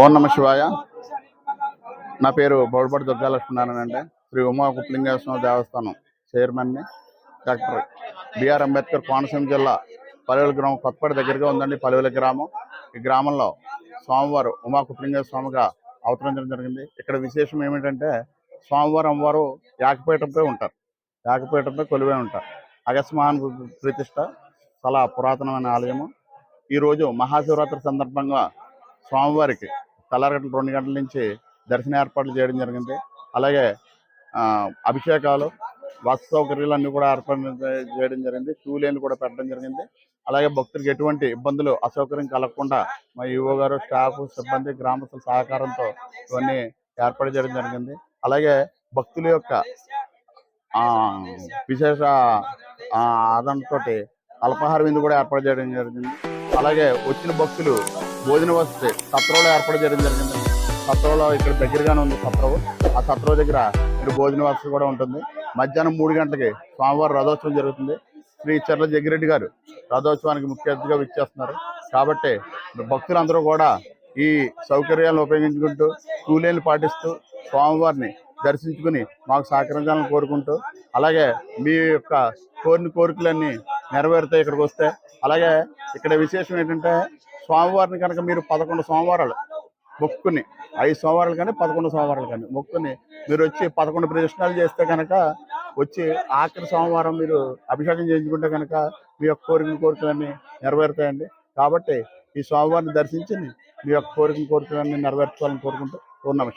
ఓం నమ శివాయ. నా పేరు బౌడపాటి దుర్గాలక్ష్మీనారాయణ అండి. శ్రీ ఉమా కుప్లింగేశ్వర దేవస్థానం చైర్మన్ని doctor B R Ambedkar Konaseema జిల్లా పలువుల గ్రామం కొత్తపేట దగ్గరగా ఉందండి పలువుల గ్రామం. ఈ గ్రామంలో స్వామివారు ఉమా కుప్లింగేశ్వర స్వామిగా అవతరించడం జరిగింది. ఇక్కడ విశేషం ఏమిటంటే స్వామివారు అమ్మవారు యాకపీఠంపై ఉంటారు. యాకపీఠంపై కొలువై ఉంటారు. అగస్మాన్ ప్రతిష్ట చాలా పురాతనమైన ఆలయము. ఈరోజు మహాశివరాత్రి సందర్భంగా స్వామివారికి తెల్లారగంటల రెండు గంటల నుంచి దర్శన ఏర్పాట్లు చేయడం జరిగింది. అలాగే ఆ, అభిషేకాలు వసతి సౌకర్యాలు అన్నీ కూడా ఏర్పాటు చేయడం జరిగింది. క్యూ లైన్లు కూడా పెట్టడం జరిగింది. అలాగే భక్తులకు ఎటువంటి ఇబ్బందులు అసౌకర్యం కలగకుండా మా ఈవో గారు స్టాఫ్ సిబ్బంది గ్రామస్తుల సహకారంతో ఇవన్నీ ఏర్పాటు చేయడం జరిగింది. అలాగే భక్తుల యొక్క ఆ, విశేష ఆ, ఆదరణతోటి అల్పాహార విందు కూడా ఏర్పాటు చేయడం జరిగింది. అలాగే వచ్చిన భక్తులు భోజన వసతి సత్రంలో ఏర్పాటు చేయడం జరిగింది. సత్రంలో ఇక్కడ దగ్గరగానే ఉంది సత్రం ఆ సత్రం దగ్గర ఇక్కడ భోజన వసతి కూడా ఉంటుంది. మధ్యాహ్నం మూడు గంటలకి స్వామివారి రథోత్సవం జరుగుతుంది. శ్రీ చర్ల జగ్గిరెడ్డి గారు రథోత్సవానికి ముఖ్య అతిథిగా విచ్చేస్తున్నారు. కాబట్టి భక్తులందరూ కూడా ఈ సౌకర్యాలను ఉపయోగించుకుంటూ కూలీలు పాటిస్తూ స్వామివారిని దర్శించుకుని మాకు సహకరించాలని కోరుకుంటూ అలాగే మీ యొక్క కోరిన కోరికలన్నీ నెరవేరుతాయి ఇక్కడికి వస్తే. అలాగే ఇక్కడ విశేషం ఏంటంటే స్వామివారిని కనుక మీరు పదకొండు సోమవారాలు మొక్కుని ఐదు సోమవారాలు కానీ పదకొండు సోమవారాలు కానీ మొక్కుని మీరు వచ్చి పదకొండు ప్రదర్శనలు చేస్తే కనుక వచ్చి ఆఖరి సోమవారం మీరు అభిషేకం చేయించుకుంటే కనుక మీ యొక్క కోరికల కోరికలన్నీ నెరవేరుతాయండి. కాబట్టి ఈ స్వామివారిని దర్శించి మీ యొక్క కోరికల కోరికలన్నీ నెరవేర్చుకోవాలని కోరుకుంటూ ఓ నమ